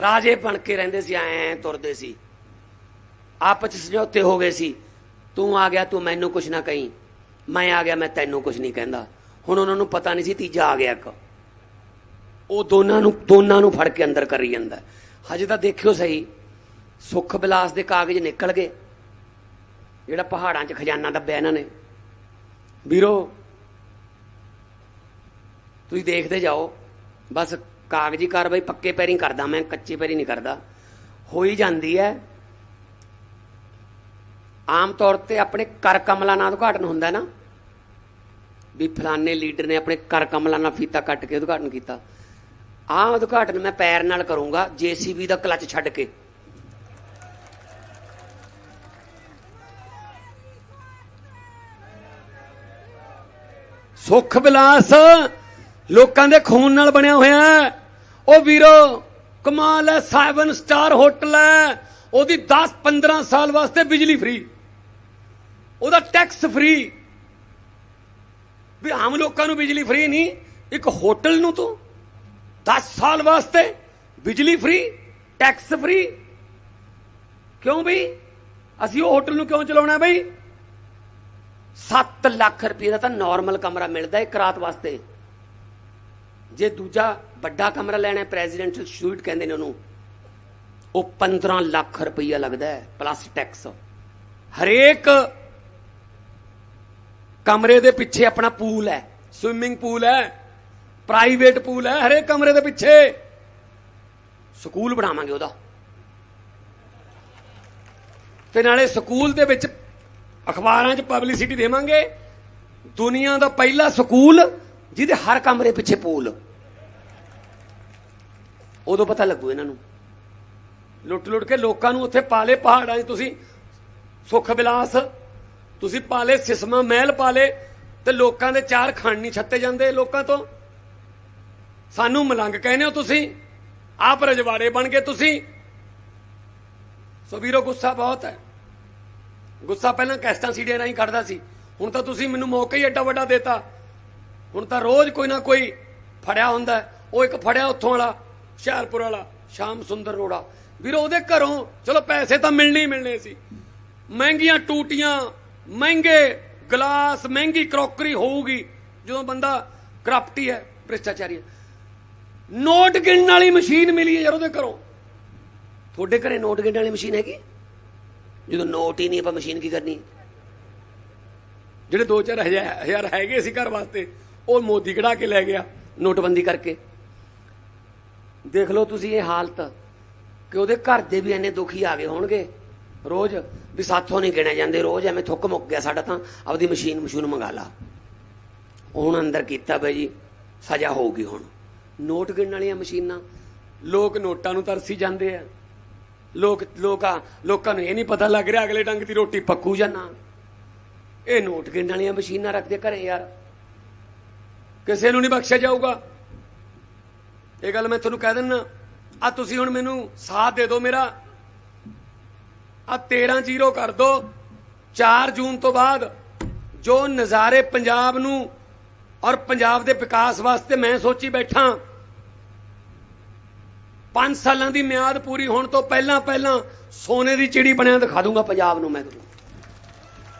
ਰਾਜੇ ਬਣ ਕੇ ਰਹਿੰਦੇ ਸੀ, ਐਂ ਤੁਰਦੇ ਸੀ। ਆਪਸ ਚ ਸਮਝੌਤੇ ਹੋ ਗਏ ਸੀ, ਤੂੰ ਆ ਗਿਆ, ਤੂੰ ਮੈਨੂੰ ਕੁਝ ਨਾ ਕਹੀਂ। ਮੈਂ ਆ ਗਿਆ, ਮੈਂ ਤੈਨੂੰ ਕੁਝ ਨਹੀਂ ਕਹਿੰਦਾ। ਹੁਣ ਉਹਨਾਂ ਨੂੰ ਪਤਾ ਨਹੀਂ ਸੀ, ਤੀਜਾ ਆ ਗਿਆ ਇੱਕ। ਉਹ ਦੋਨਾਂ ਨੂੰ ਦੋਨਾਂ ਨੂੰ ਫੜ ਕੇ ਅੰਦਰ ਕਰੀ ਜਾਂਦਾ। ਹਜੇ ਤਾਂ ਦੇਖਿਓ ਸਹੀ, ਸੁੱਖ ਬਿਲਾਸ ਦੇ ਕਾਗਜ਼ ਨਿਕਲ ਗਏ। ਜਿਹੜਾ ਪਹਾੜਾਂ 'ਚ ਖਜ਼ਾਨਾ ਦੱਬਿਆ ਇਹਨਾਂ ਨੇ। ਵੀਰੋ, ਤੁਸੀਂ ਦੇਖਦੇ ਜਾਓ, ਬਸ ਕਾਗਜ਼ੀ ਕਾਰਵਾਈ ਪੱਕੇ ਪੈਰੀ ਕਰਦਾ ਮੈਂ, ਕੱਚੇ ਪੈਰੀ ਨਹੀਂ ਕਰਦਾ। ਹੋਈ ਜਾਂਦੀ ਹੈ। ਆਮ ਤੌਰ ਤੇ ਆਪਣੇ ਕਰ ਕਮਲਾ ਨਾਲ ਉਦਘਾਟਨ ਹੁੰਦਾ ਨਾ। ਵੀ ਫਲਾਣੇ ਲੀਡਰ ਨੇ ਆਪਣੇ ਕਰ ਕਮਲਾ ਨਾਲ ਫੀਤਾ ਕੱਟ ਕੇ ਉਦਘਾਟਨ ਕੀਤਾ। ਆਹ ਉਦਘਾਟਨ ਮੈਂ ਪੈਰ ਨਾਲ ਕਰੂੰਗਾ, ਜੀਸੀਬੀ ਦਾ ਕਲਚ ਛੱਡ ਕੇ। ਸੁੱਖ ਵਿਲਾਸ ਲੋਕਾਂ ਦੇ ਖੂਨ ਨਾਲ ਬਣਿਆ ਹੋਇਆ ਹੈ। ਉਹ ਵੀਰੋ, ਕਮਾਲ ਹੈ 7 ਸਟਾਰ ਹੋਟਲ ਹੈ। ਉਹਦੀ 10 15 ਸਾਲ ਵਾਸਤੇ ਬਿਜਲੀ ਫ੍ਰੀ ਉਹਦਾ ਟੈਕਸ ਫ੍ਰੀ ਵੀ ਆਮ ਲੋਕਾਂ ਨੂੰ ਬਿਜਲੀ ਫ੍ਰੀ ਨਹੀਂ, ਇੱਕ ਹੋਟਲ ਨੂੰ ਤੋਂ 10 ਸਾਲ ਵਾਸਤੇ ਬਿਜਲੀ ਫ੍ਰੀ ਟੈਕਸ ਫ੍ਰੀ ਕਿਉਂ ਬਈ? ਅਸੀਂ ਉਹ ਹੋਟਲ ਨੂੰ ਕਿਉਂ ਚਲਾਉਣਾ ਬਈ? 7 ਲੱਖ ਰੁਪਏ ਦਾ ਤਾਂ ਨਾਰਮਲ ਕਮਰਾ ਮਿਲਦਾ ਇੱਕ ਰਾਤ ਵਾਸਤੇ। ਜੇ ਦੂਜਾ ਵੱਡਾ ਕਮਰਾ ਲੈਣਾ ਹੈ ਪ੍ਰੈਜ਼ੀਡੈਂਸ਼ੀਅਲ ਸੂਟ ਕਹਿੰਦੇ ਨੇ ਉਹਨੂੰ, ਉਹ 15 ਲੱਖ ਰੁਪਈਆ ਲੱਗਦਾ ਹੈ ਪਲੱਸ ਟੈਕਸ ਹਰੇਕ ਕਮਰੇ ਦੇ ਪਿੱਛੇ ਆਪਣਾ ਪੂਲ ਹੈ ਸਵਿਮਿੰਗ ਪੂਲ ਹੈ ਪ੍ਰਾਈਵੇਟ ਪੂਲ ਹੈ, ਹਰੇਕ ਕਮਰੇ ਦੇ ਪਿੱਛੇ। ਸਕੂਲ ਬਣਾਵਾਂਗੇ ਉਹਦਾ। ਤੇ ਨਾਲੇ ਸਕੂਲ ਦੇ ਵਿੱਚ ਅਖਬਾਰਾਂ 'ਚ ਪਬਲਿਸਿਟੀ ਦੇਵਾਂਗੇ। ਦੁਨੀਆ ਦਾ ਪਹਿਲਾ ਸਕੂਲ, ਜਿਹਦੇ ਹਰ ਕਮਰੇ ਪਿੱਛੇ ਪੂਲ ਉਦੋਂ ਪਤਾ ਲੱਗੂ ਇਹਨਾਂ ਨੂੰ। ਲੁੱਟ ਲੁੱਟ ਕੇ ਲੋਕਾਂ ਨੂੰ ਉੱਥੇ ਪਾਲੇ ਪਹਾੜਾਂ 'ਚ ਤੁਸੀਂ ਸੁੱਖ ਵਿਲਾਸ, ਤੁਸੀਂ ਪਾਲੇ ਸਿਸਮਾ ਮਹਿਲ ਪਾਲੇ ਤੇ ਲੋਕਾਂ ਦੇ ਚਾਰ ਖੰਡ ਨਹੀਂ ਛੱਤੇ ਜਾਂਦੇ ਲੋਕਾਂ ਤੋਂ। ਸਾਨੂੰ ਮਲੰਗ ਕਹਿੰਦੇ ਹੋ ਤੁਸੀਂ, ਆਪ ਰਜਵਾੜੇ ਬਣ ਗਏ ਤੁਸੀਂ। ਸੋ ਵੀਰੋ, ਗੁੱਸਾ ਬਹੁਤ ਹੈ। ਗੁੱਸਾ ਪਹਿਲਾਂ ਕੈਸਟਾਂ ਸੀਡੀਆਂ ਰਾਹੀਂ ਕੱਢਦਾ ਸੀ। ਹੁਣ ਤਾਂ ਤੁਸੀਂ ਮੈਨੂੰ ਮੌਕਾ ਹੀ ਐਡਾ ਵੱਡਾ ਦੇਤਾ। ਹੁਣ ਤਾਂ ਰੋਜ਼ ਕੋਈ ਨਾ ਕੋਈ ਫੜਿਆ ਹੁੰਦਾ ਉਹ ਇੱਕ ਫੜਿਆ ਉੱਥੋਂ ਵਾਲਾ ਹੁਸ਼ਿਆਰਪੁਰ ਵਾਲਾ, ਸ਼ਾਮ ਸੁੰਦਰ ਰੋੜਾ। ਵੀਰ, ਉਹਦੇ ਘਰੋਂ, ਚਲੋ ਪੈਸੇ ਤਾਂ ਮਿਲਣੇ ਹੀ ਮਿਲਣੇ ਸੀ। ਮਹਿੰਗੀਆਂ ਟੂਟੀਆਂ, ਮਹਿੰਗੇ ਗਲਾਸ, ਮਹਿੰਗੀ ਕਰੋਕਰੀ ਹੋਊਗੀ, ਜਦੋਂ ਬੰਦਾ ਕਰਪਟੀ ਹੈ, ਭ੍ਰਿਸ਼ਟਾਚਾਰੀ ਹੈ। ਨੋਟ ਗਿਣਨ ਵਾਲੀ ਮਸ਼ੀਨ ਮਿਲੀ ਹੈ ਯਾਰ ਉਹਦੇ ਘਰੋਂ। ਤੁਹਾਡੇ ਘਰੇ ਨੋਟ ਗਿਣਨ ਵਾਲੀ ਮਸ਼ੀਨ ਹੈਗੀ? ਜਦੋਂ ਨੋਟ ਹੀ ਨਹੀਂ, ਆਪਾਂ ਮਸ਼ੀਨ ਕੀ ਕਰਨੀ? ਜਿਹੜੇ 2-4 ਹਜ਼ਾਰ ਹੈਗੇ ਸੀ ਘਰ ਵਾਸਤੇ, ਉਹ ਮੋਦੀ ਕਢਾ ਕੇ ਲੈ ਗਿਆ, ਨੋਟਬੰਦੀ ਕਰਕੇ। ਦੇਖ ਲਓ ਤੁਸੀਂ ਇਹ ਹਾਲਤ, ਕਿ ਉਹਦੇ ਘਰ ਦੇ ਵੀ ਇੰਨੇ ਦੁਖੀ ਆ ਗਏ ਹੋਣਗੇ। ਰੋਜ਼ ਵੀ ਸਾਥੋਂ ਨਹੀਂ ਗਿਣੇ ਜਾਂਦੇ, ਰੋਜ਼ ਐਵੇਂ ਥੁੱਕ ਮੁੱਕ ਗਿਆ ਸਾਡਾ ਤਾਂ, ਆਪਦੀ ਮਸ਼ੀਨ, ਮਸ਼ੂਨ ਮੰਗਾ ਲਾ। ਹੁਣ ਅੰਦਰ ਕੀਤਾ ਬਈ ਜੀ, ਸਜ਼ਾ ਹੋਊਗੀ ਹੁਣ। ਨੋਟ ਗਿਣਨ ਵਾਲੀਆਂ ਮਸ਼ੀਨਾਂ, ਲੋਕ ਨੋਟਾਂ ਨੂੰ ਤਰਸੀ ਜਾਂਦੇ ਆ। ਲੋਕ, ਲੋਕਾਂ ਲੋਕਾਂ ਨੂੰ ਇਹ ਨਹੀਂ ਪਤਾ ਲੱਗ ਰਿਹਾ ਅਗਲੇ ਡੰਗ ਦੀ ਰੋਟੀ ਪੱਕੂ ਜਾਂ ਨਾ। ਇਹ ਨੋਟ ਗਿਣਨ ਵਾਲੀਆਂ ਮਸ਼ੀਨਾਂ ਰੱਖਦੇ ਘਰੇ ਯਾਰ। ਕਿਸੇ ਨੂੰ ਨਹੀਂ ਬਖਸ਼ਿਆ ਜਾਊਗਾ। ਇਹ ਗੱਲ ਮੈਂ ਤੁਹਾਨੂੰ ਕਹਿ ਦਿੰਨਾ। ਆ ਤੁਸੀਂ ਹੁਣ ਮੈਨੂੰ ਸਾਥ ਦੇ ਦਿਓ ਮੇਰਾ। ਆ 13 ਜ਼ੀਰੋ ਕਰ ਦਿਓ। 4 ਜੂਨ ਤੋਂ ਬਾਅਦ ਜੋ ਨਜ਼ਾਰੇ ਪੰਜਾਬ ਨੂੰ ਔਰ ਪੰਜਾਬ ਦੇ ਵਿਕਾਸ ਵਾਸਤੇ ਮੈਂ ਸੋਚੀ ਬੈਠਾ 5 ਸਾਲਾਂ ਦੀ ਮਿਆਦ ਪੂਰੀ ਹੋਣ ਤੋਂ ਪਹਿਲਾਂ ਪਹਿਲਾਂ ਸੋਨੇ ਦੀ ਚਿੜੀ ਬਣਿਆ ਦਿਖਾ ਦੂੰਗਾ ਪੰਜਾਬ ਨੂੰ ਮੈਂ ਤੁਹਾਨੂੰ।